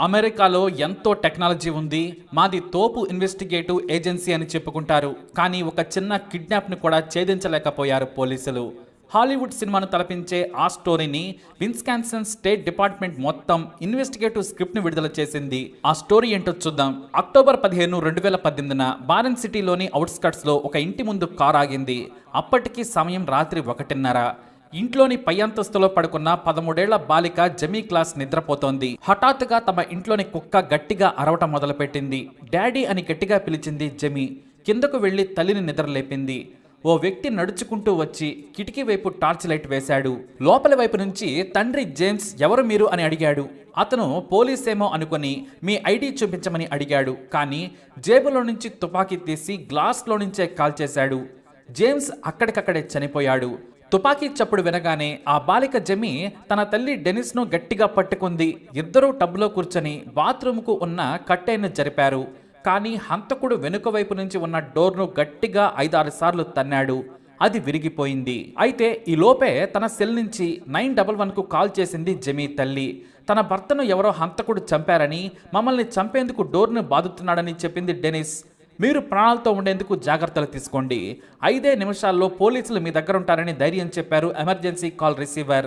అమెరికాలో ఎంతో టెక్నాలజీ ఉంది. మాది తోపు ఇన్వెస్టిగేటివ్ ఏజెన్సీ అని చెప్పుకుంటారు. కానీ ఒక చిన్న కిడ్నాప్ను కూడా ఛేదించలేకపోయారు పోలీసులు. హాలీవుడ్ సినిమాను తలపించే ఆ స్టోరీని విన్స్కాన్సన్ స్టేట్ డిపార్ట్మెంట్ మొత్తం ఇన్వెస్టిగేటివ్ స్క్రిప్ట్ను విడుదల చేసింది. ఆ స్టోరీ ఏంటో చూద్దాం. అక్టోబర్ పదిహేను రెండు వేల పద్దెనిమిదిన బారన్ సిటీలోని అవుట్స్కట్స్లో ఒక ఇంటి ముందు కార్ ఆగింది. అప్పటికి సమయం రాత్రి ఒకటిన్నర. ఇంట్లోని పై అంతస్తులో పడుకున్న పదమూడేళ్ళ బాలిక జమీ క్లాస్ నిద్రపోతోంది. హఠాత్తుగా తమ ఇంట్లోని కుక్క గట్టిగా అరవటం మొదలుపెట్టింది. డాడీ అని గట్టిగా పిలిచింది జమీ. కిందకు వెళ్ళి తల్లిని నిద్రలేపింది. ఓ వ్యక్తి నడుచుకుంటూ వచ్చి కిటికీ వైపు టార్చ్ లైట్ వేశాడు. లోపలి వైపు నుంచి తండ్రి జేమ్స్ ఎవరు మీరు? అని అడిగాడు. అతను పోలీసేమో అనుకుని మీ ఐడి చూపించమని అడిగాడు. కానీ జేబులో నుంచి తుపాకీ తీసి గ్లాస్లో నుంచే కాల్చేశాడు. జేమ్స్ అక్కడికక్కడే చనిపోయాడు. తుపాకీ చప్పుడు వినగానే ఆ బాలిక జమి తన తల్లి డెనిస్ను గట్టిగా పట్టుకుంది. ఇద్దరూ టబ్లో కూర్చొని బాత్రూమ్కు ఉన్న కట్టెను జరిపారు. కానీ హంతకుడు వెనుక వైపు నుంచి ఉన్న డోర్ను గట్టిగా ఐదారు సార్లు తన్నాడు. అది విరిగిపోయింది. అయితే ఈ లోపే తన సెల్ నుంచి నైన్ డబల్ వన్కు కాల్ చేసింది జమీ తల్లి. తన భర్తను ఎవరో హంతకుడు చంపారని మమ్మల్ని చంపేందుకు డోర్ను బాదుతున్నాడని చెప్పింది డెనిస్. మీరు ప్రాణాలతో ఉండేందుకు జాగ్రత్తలు తీసుకోండి. ఐదే నిమిషాల్లో పోలీసులు మీ దగ్గర ఉంటారని ధైర్యం చెప్పారు ఎమర్జెన్సీ కాల్ రిసీవర్.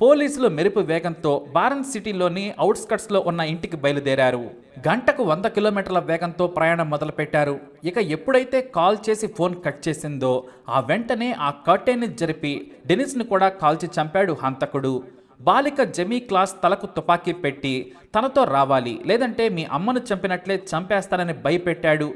పోలీసులు మెరుపు వేగంతో బారన్ సిటీలోని అవుట్స్కట్స్లో ఉన్న ఇంటికి బయలుదేరారు. గంటకు వంద కిలోమీటర్ల వేగంతో ప్రయాణం మొదలుపెట్టారు. ఇక ఎప్పుడైతే కాల్ చేసి ఫోన్ కట్ చేసిందో ఆ వెంటనే ఆ కర్టెన్ని జరిపి డెనిస్ను కూడా కాల్చి చంపాడు హంతకుడు. బాలిక జమీ క్లాస్ తలకు తుపాకీ పెట్టి తనతో రావాలి లేదంటే మీ అమ్మను చంపినట్లే చంపేస్తానని భయపెట్టాడు.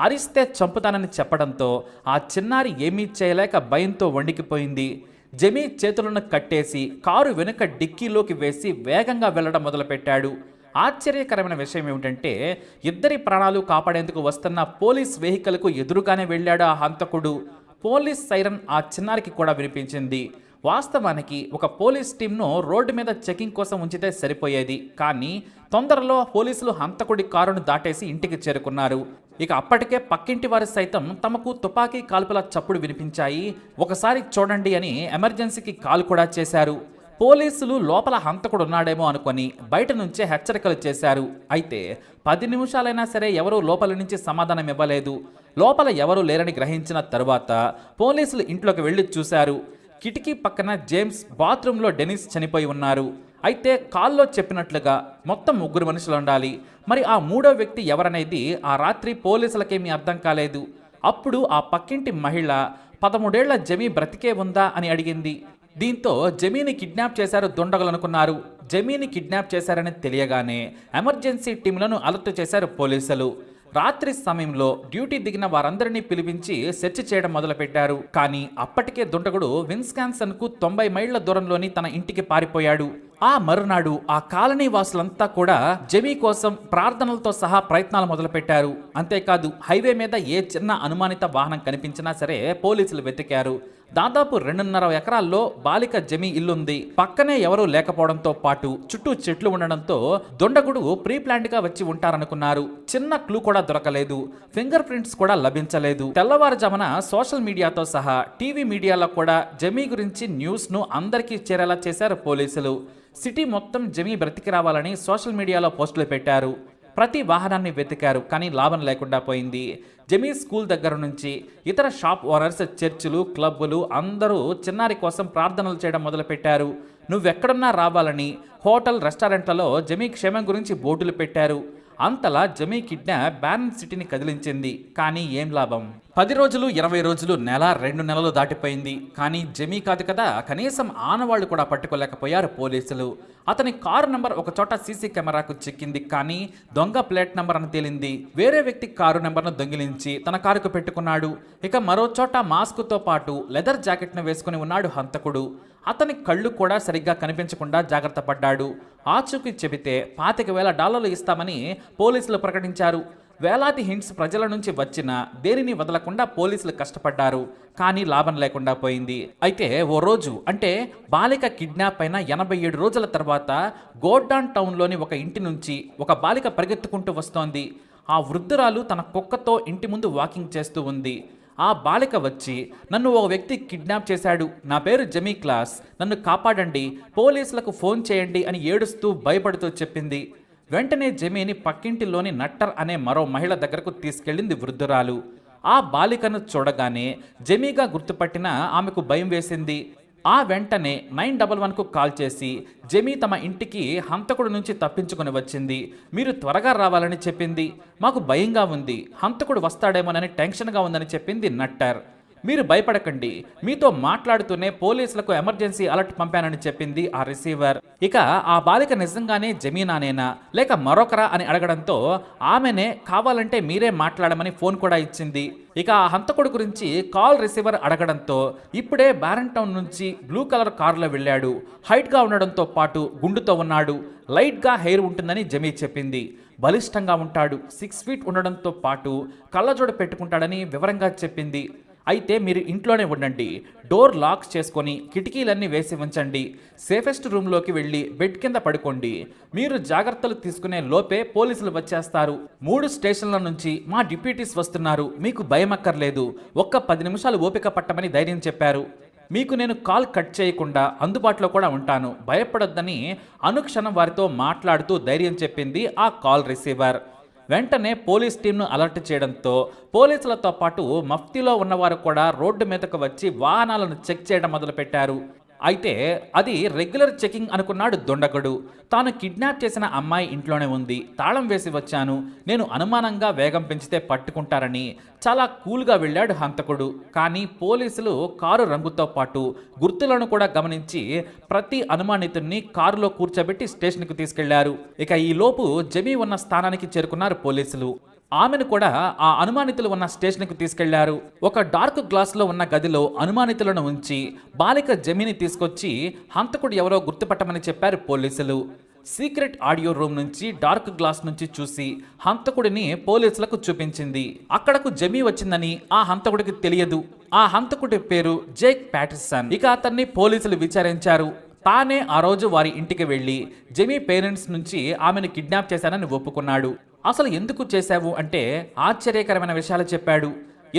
అరిస్తే చంపుతానని చెప్పడంతో ఆ చిన్నారి ఏమీ చేయలేక భయంతో వణికిపోయింది. జమీ చేతులను కట్టేసి కారు వెనుక డిక్కీలోకి వేసి వేగంగా వెళ్ళడం మొదలుపెట్టాడు. ఆశ్చర్యకరమైన విషయం ఏమిటంటే ఇద్దరి ప్రాణాలు కాపాడేందుకు వస్తున్న పోలీస్ వెహికల్కు ఎదురుగానే వెళ్ళాడు ఆ హంతకుడు. పోలీస్ సైరన్ ఆ చిన్నారికి కూడా వినిపించింది. వాస్తవానికి ఒక పోలీస్ టీంను రోడ్డు మీద చెకింగ్ కోసం ఉంచితే సరిపోయేది. కానీ తొందరలో పోలీసులు హంతకుడి కారును దాటేసి ఇంటికి చేరుకున్నారు. ఇక అప్పటికే పక్కింటి వారు సైతం తమకు తుపాకీ కాల్పుల చప్పుడు వినిపించాయి. ఒకసారి చూడండి అని ఎమర్జెన్సీకి కాల్ కూడా చేశారు. పోలీసులు లోపల హంతకుడు ఉన్నాడేమో అనుకొని బయట నుంచే హెచ్చరికలు చేశారు. అయితే పది నిమిషాలైనా సరే ఎవరూ లోపల నుంచి సమాధానం ఇవ్వలేదు. లోపల ఎవరూ లేరని గ్రహించిన తరువాత పోలీసులు ఇంట్లోకి వెళ్ళి చూశారు. కిటికీ పక్కన జేమ్స్ బాత్రూంలో డెనిస్ చనిపోయి ఉన్నారు. అయితే కాల్లో చెప్పినట్లుగా మొత్తం ముగ్గురు మనుషులు ఉండాలి. మరి ఆ మూడో వ్యక్తి ఎవరనేది ఆ రాత్రి పోలీసులకేమీ అర్థం కాలేదు. అప్పుడు ఆ పక్కింటి మహిళ పదమూడేళ్ళ జమీ బ్రతికే ఉందా? అని అడిగింది. దీంతో జమీని కిడ్నాప్ చేశారు దుండగలనుకున్నారు. జమీని కిడ్నాప్ చేశారని తెలియగానే ఎమర్జెన్సీ టీంలను అలర్ట్ చేశారు పోలీసులు. రాత్రి సమయంలో డ్యూటీ దిగిన వారందరినీ పిలిపించి సెర్చ్ చేయడం మొదలుపెట్టారు. కానీ అప్పటికే దుండగుడు విన్స్కాన్సన్కు తొంభై మైళ్ళ దూరంలోని తన ఇంటికి పారిపోయాడు. ఆ మరునాడు ఆ కాలనీ వాసులంతా కూడా జమీ కోసం ప్రార్థనలతో సహా ప్రయత్నాలు మొదలుపెట్టారు. అంతేకాదు హైవే మీద ఏ చిన్న అనుమానిత వాహనం కనిపించినా సరే పోలీసులు వెతికారు. దాదాపు రెండున్నర ఎకరాల్లో బాలిక జమీ ఇల్లుంది. పక్కనే ఎవరూ లేకపోవడంతో పాటు చుట్టూ చెట్లు ఉండడంతో దొండగుడు ప్రీ ప్లాంట్గా వచ్చి ఉంటారనుకున్నారు. చిన్న క్లూ కూడా దొరకలేదు. ఫింగర్ ప్రింట్స్ కూడా లభించలేదు. తెల్లవారుజామున సోషల్ మీడియాతో సహా టీవీ మీడియాలో కూడా జమీ గురించి న్యూస్ను అందరికీ చేరేలా చేశారు పోలీసులు. సిటీ మొత్తం జమీ బ్రతికి రావాలని సోషల్ మీడియాలో పోస్టులు పెట్టారు. ప్రతి వాహనాన్ని వెతికారు కానీ లాభం లేకుండా పోయింది. జమీ స్కూల్ దగ్గర నుంచి ఇతర షాప్ ఓనర్స్ చర్చిలు క్లబ్బులు అందరూ చిన్నారి కోసం ప్రార్థనలు చేయడం మొదలుపెట్టారు. నువ్వెక్కడున్నా రావాలని హోటల్ రెస్టారెంట్లలో జమీ క్షేమం గురించి బోర్డులు పెట్టారు. అంతలా జమీ కిడ్నాప్ బ్యారన్ సిటీని కదిలించింది. కానీ ఏం లాభం? పది రోజులు ఇరవై రోజులు నెల రెండు నెలలు దాటిపోయింది. కానీ జమీ కాదు కదా కనీసం ఆనవాళ్ళు కూడా పట్టుకోలేకపోయారు పోలీసులు. అతని కారు నంబర్ ఒక చోట సీసీ కెమెరాకు చిక్కింది. కానీ దొంగ ప్లేట్ నంబర్ అని తేలింది. వేరే వ్యక్తి కారు నెంబర్ను దొంగిలించి తన కారుకు పెట్టుకున్నాడు. ఇక మరో చోట మాస్క్తో పాటు లెదర్ జాకెట్ను వేసుకుని ఉన్నాడు హంతకుడు. అతని కళ్ళు కూడా సరిగ్గా కనిపించకుండా జాగ్రత్త పడ్డాడు. ఆచూకీ చెబితే పాతిక వేల డాలర్లు ఇస్తామని పోలీసులు ప్రకటించారు. వేలాది హింట్స్ ప్రజల నుంచి వచ్చిన దేనిని వదలకుండా పోలీసులు కష్టపడ్డారు. కానీ లాభం లేకుండా పోయింది. అయితే ఓ రోజు అంటే బాలిక కిడ్నాప్ అయిన ఎనభై ఏడు రోజుల తర్వాత గోడ్డాన్ టౌన్లోని ఒక ఇంటి నుంచి ఒక బాలిక పరిగెత్తుకుంటూ వస్తోంది. ఆ వృద్ధురాలు తన కుక్కతో ఇంటి ముందు వాకింగ్ చేస్తూ ఉంది. ఆ బాలిక వచ్చి నన్ను ఓ వ్యక్తి కిడ్నాప్ చేశాడు. నా పేరు జమీ క్లాస్. నన్ను కాపాడండి. పోలీసులకు ఫోన్ చేయండి అని ఏడుస్తూ భయపడుతూ చెప్పింది. వెంటనే జమీని పక్కింటిలోని నట్టర్ అనే మరో మహిళ దగ్గరకు తీసుకెళ్ళింది వృద్ధురాలు. ఆ బాలికను చూడగానే జమీగా గుర్తుపట్టిన ఆమెకు భయం వేసింది. ఆ వెంటనే నైన్ డబల్ వన్కు కాల్ చేసి జమీ తమ ఇంటికి హంతకుడు నుంచి తప్పించుకుని వచ్చింది. మీరు త్వరగా రావాలని చెప్పింది. మాకు భయంగా ఉంది. హంతకుడు వస్తాడేమోనని టెన్షన్గా ఉందని చెప్పింది నట్టర్. మీరు భయపడకండి. మీతో మాట్లాడుతూనే పోలీసులకు ఎమర్జెన్సీ అలర్ట్ పంపానని చెప్పింది ఆ రిసీవర్. ఇక ఆ బాలిక నిజంగానే జమీనానేనా? లేక మరొకరా అని అడగడంతో ఆమెనే కావాలంటే మీరే మాట్లాడమని ఫోన్ కూడా ఇచ్చింది. ఇక ఆ హంతకుడు గురించి కాల్ రిసీవర్ అడగడంతో ఇప్పుడే బ్యారంటౌన్ నుంచి బ్లూ కలర్ కారులో వెళ్ళాడు. హైట్గా ఉండడంతో పాటు గుండుతో ఉన్నాడు. లైట్గా హెయిర్ ఉంటుందని జమీ చెప్పింది. బలిష్టంగా ఉంటాడు. సిక్స్ ఫీట్ ఉండడంతో పాటు కళ్ళజోడు పెట్టుకుంటాడని వివరంగా చెప్పింది. అయితే మీరు ఇంట్లోనే ఉండండి. డోర్ లాక్స్ చేసుకొని కిటికీలన్నీ వేసి ఉంచండి. సేఫెస్ట్ రూమ్లోకి వెళ్ళి బెడ్ కింద పడుకోండి. మీరు జాగ్రత్తలు తీసుకునే లోపే పోలీసులు వచ్చేస్తారు. మూడు స్టేషన్ల నుంచి మా డిప్యూటీస్ వస్తున్నారు. మీకు భయం అక్కర్లేదు. ఒక్క పది నిమిషాలు ఓపిక పట్టమని ధైర్యం చెప్పారు. మీకు నేను కాల్ కట్ చేయకుండా అందుబాటులో కూడా ఉంటాను. భయపడొద్దని అనుక్షణం వారితో మాట్లాడుతూ ధైర్యం చెప్పింది ఆ కాల్ రిసీవర్. వెంటనే పోలీస్ టీంను అలర్ట్ చేయడంతో పోలీసులతో పాటు మఫ్తీలో ఉన్నవారు కూడా రోడ్డు మీదకు వచ్చి వాహనాలను చెక్ చేయడం మొదలుపెట్టారు. అయితే అది రెగ్యులర్ చెకింగ్ అనుకున్నాడు దొండకుడు. తాను కిడ్నాప్ చేసిన అమ్మాయి ఇంట్లోనే ఉంది. తాళం వేసి వచ్చాను. నేను అనుమానంగా వేగం పెంచితే పట్టుకుంటారని. చాలా కూల్గా వెళ్ళాడు హంతకుడు. కానీ పోలీసులు కారు రంగుతో పాటు గుర్తులను కూడా గమనించి ప్రతి అనుమానితుడిని కారులో కూర్చోబెట్టి స్టేషన్కి తీసుకెళ్ళారు. ఇక ఈ లోపు జమీ ఉన్న స్థానానికి చేరుకున్నారు పోలీసులు. ఆమెను కూడా ఆ అనుమానితులు ఉన్న స్టేషన్కి తీసుకెళ్ళారు. ఒక డార్క్ గ్లాస్లో ఉన్న గదిలో అనుమానితులను ఉంచి బాలిక జమిని తీసుకొచ్చి హంతకుడు ఎవరో గుర్తుపట్టమని చెప్పారు పోలీసులు. సీక్రెట్ ఆడియో రూమ్ నుంచి డార్క్ గ్లాస్ నుంచి చూసి హంతకుడిని పోలీసులకు చూపించింది. అక్కడకు జమీ వచ్చిందని ఆ హంతకుడికి తెలియదు. ఆ హంతకుడి పేరు జేక్ ప్యాటిసన్ ఇక అతన్ని పోలీసులు విచారించారు. తానే ఆ రోజు వారి ఇంటికి వెళ్ళి జమీ పేరెంట్స్ నుంచి ఆమెను కిడ్నాప్ చేశానని ఒప్పుకున్నాడు. అసలు ఎందుకు చేశావు అంటే ఆశ్చర్యకరమైన విషయాలు చెప్పాడు.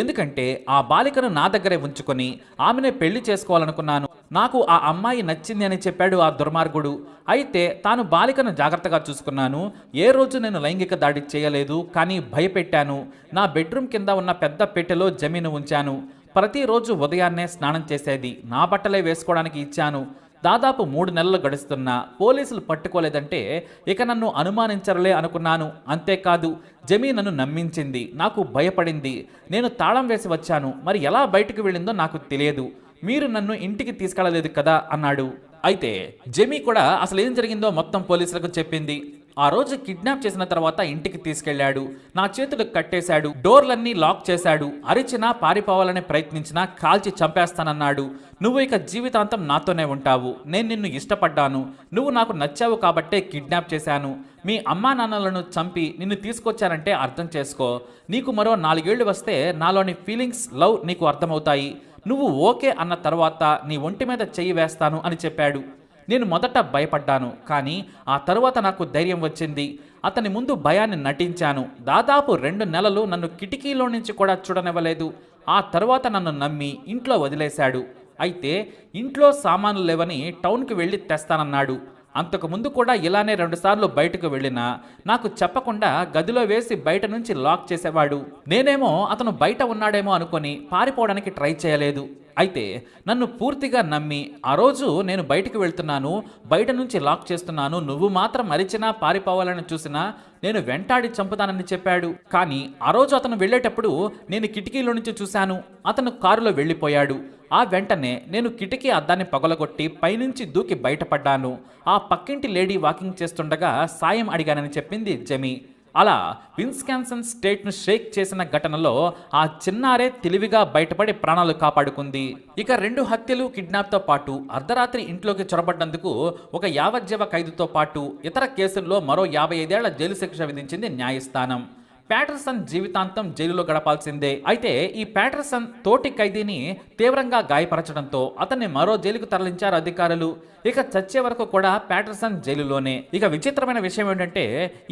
ఎందుకంటే ఆ బాలికను నా దగ్గరే ఉంచుకొని ఆమెనే పెళ్ళి చేసుకోవాలనుకున్నాను. నాకు ఆ అమ్మాయి నచ్చింది అని చెప్పాడు ఆ దుర్మార్గుడు. అయితే తాను బాలికను జాగ్రత్తగా చూసుకున్నాను. ఏ రోజు నేను లైంగిక దాడి చేయలేదు కానీ భయపెట్టాను. నా బెడ్రూమ్ కింద ఉన్న పెద్ద పెట్టెలో జమీను ఉంచాను. ప్రతిరోజు ఉదయాన్నే స్నానం చేసేది. నా బట్టలే వేసుకోవడానికి ఇచ్చాను. దాదాపు మూడు నెలలు గడుస్తున్నా పోలీసులు పట్టుకోలేదంటే ఇక నన్ను అనుమానించరులే అనుకున్నాను. అంతేకాదు జమీ నన్ను నమ్మించింది. నాకు భయపడింది. నేను తాళం వేసి వచ్చాను. మరి ఎలా బయటకు వెళ్ళిందో నాకు తెలియదు. మీరు నన్ను ఇంటికి తీసుకెళ్ళలేదు కదా? అన్నాడు. అయితే జెమీ కూడా అసలు ఏం జరిగిందో మొత్తం పోలీసులకు చెప్పింది. ఆ రోజు కిడ్నాప్ చేసిన తర్వాత ఇంటికి తీసుకెళ్ళాడు నా చేతులు కట్టేశాడు. డోర్లన్నీ లాక్ చేశాడు. అరిచినా పారిపోవాలని ప్రయత్నించినా కాల్చి చంపేస్తానన్నాడు. నువ్వు ఇక జీవితాంతం నాతోనే ఉంటావు. నేను నిన్ను ఇష్టపడ్డాను. నువ్వు నాకు నచ్చావు కాబట్టే కిడ్నాప్ చేశాను. మీ అమ్మా నాన్నలను చంపి నిన్ను తీసుకొచ్చానంటే అర్థం చేసుకో. నీకు మరో నాలుగేళ్ళు వస్తే నాలోని ఫీలింగ్స్ లవ్ నీకు అర్థమవుతాయి. నువ్వు ఓకే అన్న తర్వాత నీ ఒంటి మీద చెయ్యి వేస్తాను అని చెప్పాడు. నేను మొదట భయపడ్డాను కానీ ఆ తరువాత నాకు ధైర్యం వచ్చింది. అతని ముందు భయాన్ని నటించాను. దాదాపు రెండు నెలలు నన్ను కిటికీలో నుంచి కూడా చూడనివ్వలేదు. ఆ తరువాత నన్ను నమ్మి ఇంట్లో వదిలేశాడు. అయితే ఇంట్లో సామాన్లు లేవని టౌన్కి వెళ్ళి తెస్తానన్నాడు. అంతకు ముందు కూడా ఇలానే రెండుసార్లు బయటకు వెళ్ళినా నాకు చెప్పకుండా గదిలో వేసి బయట నుంచి లాక్ చేసేవాడు. నేనేమో అతను బయట ఉన్నాడేమో అనుకొని పారిపోవడానికి ట్రై చేయలేదు. అయితే నన్ను పూర్తిగా నమ్మి ఆ రోజు నేను బయటికి వెళ్తున్నాను బయట నుంచి లాక్ చేస్తున్నాను నువ్వు మాత్రం మరిచినా పారిపోవాలని చూసినా నేను వెంటాడి చంపుతానని చెప్పాడు. కానీ ఆ రోజు అతను వెళ్ళేటప్పుడు నేను కిటికీలో నుంచి చూశాను. అతను కారులో వెళ్ళిపోయాడు. ఆ వెంటనే నేను కిటికీ అద్దాన్ని పగలగొట్టి పైనుంచి దూకి బయటపడ్డాను. ఆ పక్కింటి లేడీ వాకింగ్ చేస్తుండగా సాయం అడిగానని చెప్పింది జమీ. అలా విన్స్కాన్సన్ స్టేట్ను షేక్ చేసిన ఘటనలో ఆ చిన్నారే తెలివిగా బయటపడి ప్రాణాలు కాపాడుకుంది. ఇక రెండు హత్యలు కిడ్నాప్తో పాటు అర్ధరాత్రి ఇంట్లోకి చొరబడ్డందుకు ఒక యావజ్జీవ ఖైదుతో పాటు ఇతర కేసుల్లో మరో యాభై ఐదేళ్ళ జైలు శిక్ష విధించింది న్యాయస్థానం. ప్యాటర్సన్ జీవితాంతం జైలులో గడపాల్సిందే. అయితే ఈ ప్యాటర్సన్ తోటి ఖైదీని తీవ్రంగా గాయపరచడంతో అతన్ని మరో జైలుకు తరలించారు అధికారులు. ఇక చచ్చే వరకు కూడా ప్యాటర్సన్ జైలులోనే. ఇక విచిత్రమైన విషయం ఏంటంటే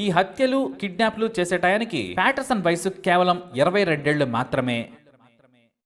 ఈ హత్యలు కిడ్నాప్లు చేసే టయానికి ప్యాటర్సన్ వయసు కేవలం ఇరవై రెండేళ్ళు మాత్రమే.